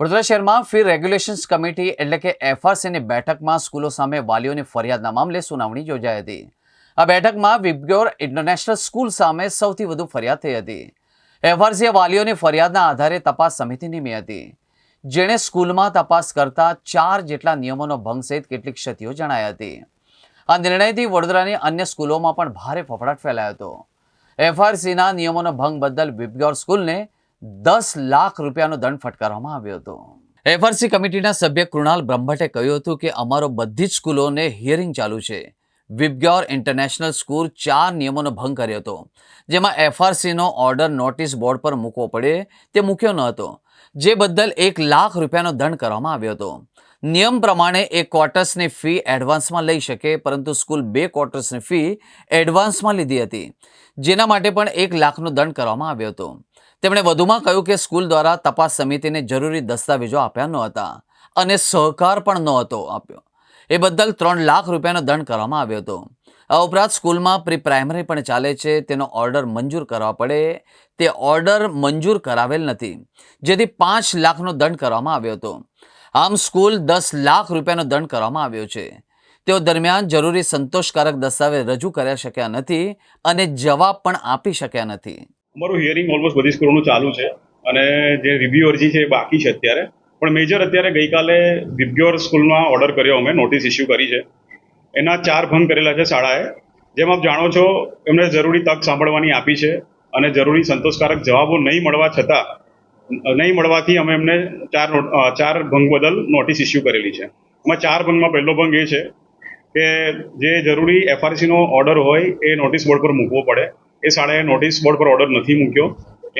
વડોદરા શહેરમાં fee regulations committee એટલે કે એફઆરસીની બેઠકમાં સ્કૂલો સામે વાલીઓની ફરિયાદના મામલે સુનાવણી યોજાઈ હતી. આ બેઠકમાં વિબ્યોર ઇન્ટરનેશનલ સ્કૂલ સામે સૌથી વધુ ફરિયાદ થઈ હતી. એફઆરસીએ વાલીઓની ફરિયાદના આધારે તપાસ સમિતિ નિમી હતી. જેણે સ્કૂલમાં તપાસ કરતા ચાર જેટલા નિયમોનો ભંગ સહિત કેટલીક ક્ષતિઓ જણાઈ હતી. આ નિર્ણયથી વડોદરાની અન્ય સ્કૂલોમાં પણ ભારે ફફડાટ ફેલાયો હતો. એફઆરસીના નિયમોનો ભંગ બદલ વિબ્યોર સ્કૂલને દસ લાખ રૂપિયાનો દંડ ફટકારવામાં આવ્યો હતો. એફઆરસી કમિટીના સભ્ય કૃણાલ બ્રહ્મભટ્ટે કહ્યું હતું કે અમારો બધી જ સ્કૂલોને હિયરિંગ ચાલુ છે. વિબગ્યોર ઇન્ટરનેશનલ સ્કૂલ ચાર નિયમોનો ભંગ કર્યો હતો. જેમાં એફઆરસીનો ઓર્ડર નોટિસ બોર્ડ પર મૂકવો પડે તે મૂક્યો ન હતો. જે બદલ એક લાખ રૂપિયાનો દંડ કરવામાં આવ્યો હતો. નિયમ પ્રમાણે એક ક્વાર્ટર્સની ફી એડવાન્સમાં લઈ શકે, પરંતુ સ્કૂલ બે ક્વાર્ટર્સની ફી એડવાન્સમાં લીધી હતી. જેના માટે પણ એક લાખનો દંડ કરવામાં આવ્યો હતો. તેમણે વધુમાં કહ્યું કે સ્કૂલ દ્વારા તપાસ સમિતિને જરૂરી દસ્તાવેજો આપ્યા નહોતા અને સહકાર પણ નહોતો આપ્યો. એ બદલ ત્રણ લાખ રૂપિયાનો દંડ કરવામાં આવ્યો હતો. આ ઉપરાંત સ્કૂલમાં પ્રી પ્રાઇમરી પણ ચાલે છે, તેનો ઓર્ડર મંજૂર કરવા પડે. તે ઓર્ડર મંજૂર કરાવેલ નથી, જેથી પાંચ લાખનો દંડ કરવામાં આવ્યો હતો. આમ સ્કૂલ દસ લાખ રૂપિયાનો દંડ કરવામાં આવ્યો છે. તેઓ દરમિયાન જરૂરી સંતોષકારક દસ્તાવેજ રજૂ કર્યા શક્યા નથી અને જવાબ પણ આપી શક્યા નથી. અમારું હિયરિંગ ઓલમોસ્ટ બધી સ્કૂલોનું ચાલુ છે અને જે રિવ્યુ અરજી છે એ બાકી છે અત્યારે. પણ મેજર અત્યારે ગઈકાલે વિબ્યોર સ્કૂલમાં ઓર્ડર કર્યો અમે નોટિસ ઇસ્યુ કરી છે. એના ચાર ભંગ કરેલા છે શાળાએ, જેમ આપ જાણો છો, એમને જરૂરી તક સાંભળવાની આપી છે અને જરૂરી સંતોષકારક જવાબો નહીં મળવા છતાં, નહીં મળવાથી અમે એમને ચાર ચાર ભંગ બદલ નોટિસ ઇસ્યુ કરેલી છે. એમાં ચાર ભંગમાં પહેલો ભંગ એ છે કે જે જરૂરી એફઆરસીનો ઓર્ડર હોય એ નોટિસ બોર્ડ પર મૂકવો પડે. એ શાળાએ નોટિસ બોર્ડ પર ઓર્ડર નથી મૂક્યો.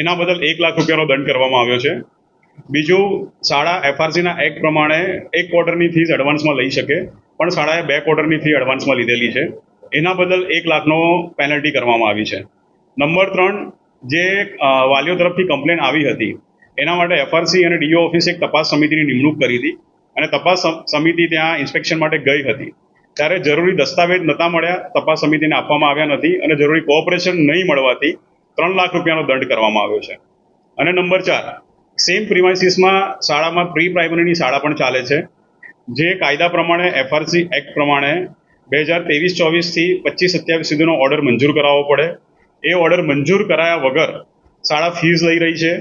એના બદલ એક લાખ રૂપિયાનો દંડ કરવામાં આવ્યો છે. બીજું, શાળા એફઆરસીના એક્ટ પ્રમાણે એક ક્વાર્ટરની ફીસ એડવાન્સમાં લઈ શકે, પણ શાળાએ બે ક્વાર્ટરની ફી એડવાન્સમાં લીધેલી છે. એના બદલ એક લાખનો પેનલ્ટી કરવામાં આવી છે. નંબર ત્રણ, જે વાલીઓ તરફથી કમ્પ્લેન આવી હતી, એના માટે એફઆરસી અને ડીઓ ઓફિસે એક તપાસ સમિતિની નિમણૂક કરી હતી. અને તપાસ સમિતિ ત્યાં ઇન્સ્પેક્શન માટે ગઈ હતી. ત્યારે જરૂરી દસ્તાવેજ નહોતા મળ્યા, તપાસ સમિતિને આપવામાં આવ્યા નથી અને જરૂરી કોઓપરેશન નહીં મળવાથી ત્રણ લાખ રૂપિયાનો દંડ કરવામાં આવ્યો છે. અને નંબર ચાર સેમ પ્રિમાઇસીસમાં શાળામાં પ્રી પ્રાઇમરીની શાળા પણ ચાલે છે, જે કાયદા પ્રમાણે એફઆરસી એક્ટ પ્રમાણે બે હજાર ત્રેવીસ ચોવીસથી પચીસ સત્યાવીસ સુધીનો ઓર્ડર મંજૂર કરાવવો પડે. એ ઓર્ડર મંજૂર કરાયા વગર શાળા ફીસ લઈ રહી છે,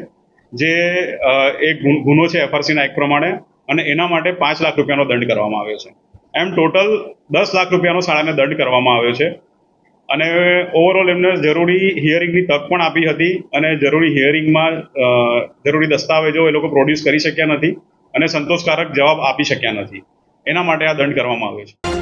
જે એક ગુનો છે એફઆરસીના એક્ટ પ્રમાણે અને એના માટે પાંચ લાખ રૂપિયાનો દંડ કરવામાં આવ્યો છે. એમ ટોટલ દસ લાખ રૂપિયાનો શાળાને દંડ કરવામાં આવ્યો છે. અને ઓવરઓલ એમને જરૂરી હિયરિંગની તક પણ આપી હતી અને જરૂરી હિયરિંગમાં જરૂરી દસ્તાવેજો એ લોકો પ્રોડ્યુસ કરી શક્યા નથી અને સંતોષકારક જવાબ આપી શક્યા નથી. એના માટે આ દંડ કરવામાં આવ્યો છે.